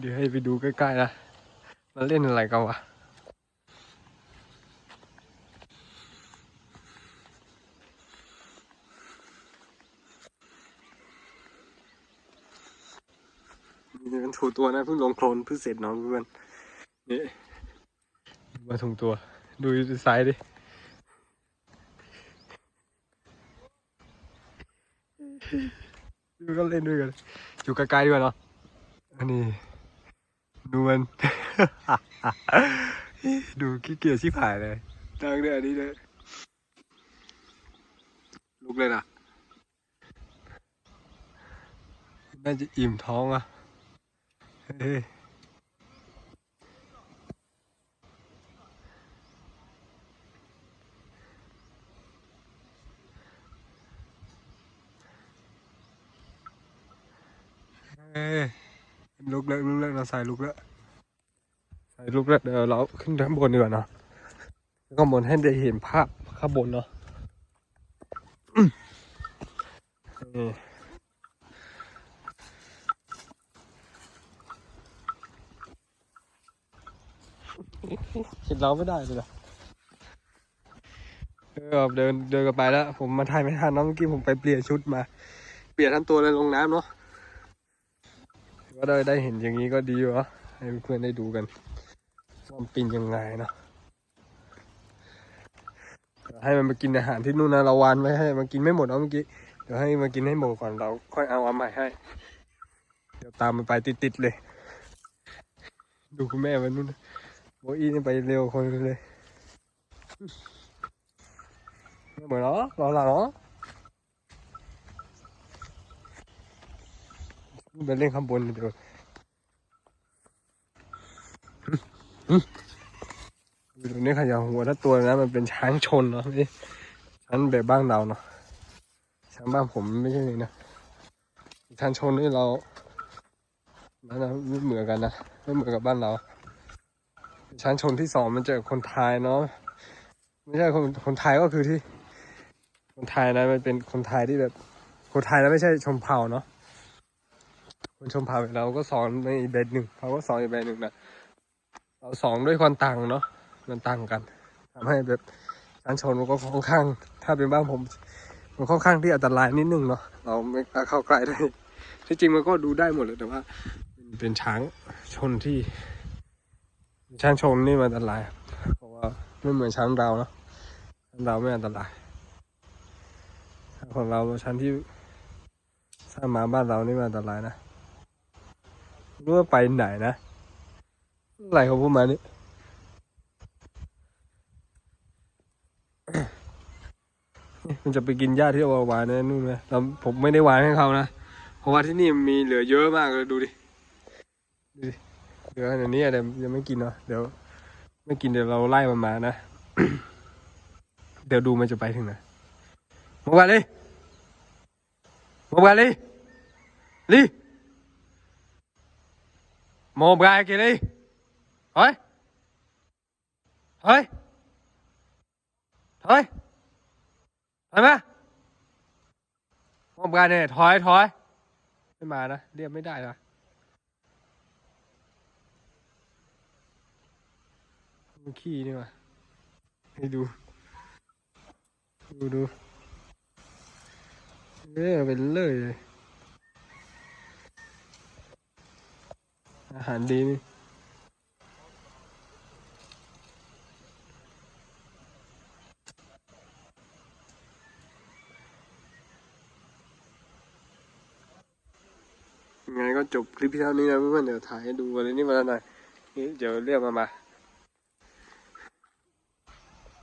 เดี๋ยวให้ไปดูใกล้ๆนะ มันเล่นอะไรกันวะนี่มันถูตัวนะเพิ่งลงโคลนเพิ่งเสร็จน้องเพื่อนนี่มาถุงตัว ดูไซส์ดิดูก็เล่นด้วยกันอยู่ไกลๆดีกว่าเนาะอันนี้ ดูมัน ดูขี้เกียจชิบหายเลยตั้งเดือนนี้เลยลุกเลยนะน่าจะอิ่มท้องอะ เฮ้ยเอ้ย ลุกแล้วลุกแล้วเราใส่ลุกแล้วใส่ลุกแล้วเดี๋ยวเราขึ้นด้านบนดีกว่าเนาะแล้วก็บนให้ได้เห็นภาพข้างบนเนาะอืมนี่เห็นเราไม่ได้เลยนะเออเดินเดินกันไปแล้ว ผมมาถ่ายไม่ทันเนาะเมื่อกี้ผมไปเปลี่ยนชุดมา เปลี่ยนทั้งตัวเลยลงน้ำเนาะ ก็ได้ได้เห็นอย่างนี้ก็ดีวะให้เพื่อนได้ดูกันว่ามันป็นยังไงเนาะให้มันมากินอาหารที่นู่นนะเราวานไว้ให้มันกินไม่หมดเนาะเมื่อกี้เดี๋ยวให้มันกินให้หมดก่อนเราค่อยเอาอันใหม่ให้ เดี๋ยวตามมันไปติดๆเลย ดูคุณแม่มันนู่นโบอี้นี่ไปเร็วคนเลยเหมือนเนาะรอละเนาะ ไปเล่นข้างบนเดี๋ยวดูตรงนี้ขยะหัวถ้าตัวนะ มันเป็นช้างชนเนาะไม่ช้างแบบบ้านเราเนาะช้างบ้านผมไม่ใช่เลยนะช้างชนนี่เรามันนะไม่เหมือนกันนะไม่เหมือนกับบ้านเรา ช้างชนที่สองมันเจอคนไทยเนาะไม่ใช่คนคนไทยก็คือที่ คนไทยนะมันเป็นคนไทยที่แบบ คนไทยแล้วไม่ใช่ชนเผ่าเนาะ คนชนเผ่าเราก็สอนในอีกแบบหนึ่งเขาก็สอนอีกแบบหนึ่งนะเราสองด้วยความต่างเนาะมันต่างกันทำให้แบบการชนมันก็ค่อนข้าง ถ้าเป็นบ้านผมมันค่อนข้างที่อันตรายนิดนึงเนาะเราไม่กล้าเข้าใกล้ได้ที่จริงมันก็ดูได้หมดเลยแต่ว่า เป็นช้างชนที่ ช้างชนนี่มันอันตรายเพราะว่าไม่เหมือนช้างเราเนาะช้างเราไม่อันตรายของเราช้างที่สร้างมาบ้านเรานี่มันอันตรายนะ รู้ว่าไปไหนนะอะไรของพวกมันนี่มันจะไปกินหญ้าที่เอาวานนะนู่นนะเราผมไม่ได้วานให้เขานะเพราะว่าที่นี่มันมีเหลือเยอะมากเลยดูดิดูดิเหลืออันนี้อะไรยังไม่กินเนาะเดี๋ยว ไม่กินเดี๋ยวเราไล่มันมานะเดี๋ยวดูมันจะไปถึงไหนมาวานเลยมาวานเลยลี มอบกายกี่ลี thôi thôi thôi thôi má một gà này thôi thôi cái mà đó liêm mới đại rồi Không có ขี้ nữa mà đi đu đu đu thế là เป็นเลยเลย อาหารดีนี่ยังไงก็จบคลิปที่เท่านี้นะเพื่อนๆเดี๋ยวถ่ายให้ดูวันนี้มาแล้วหน่อยนี่เดี๋ยวเรียกมามา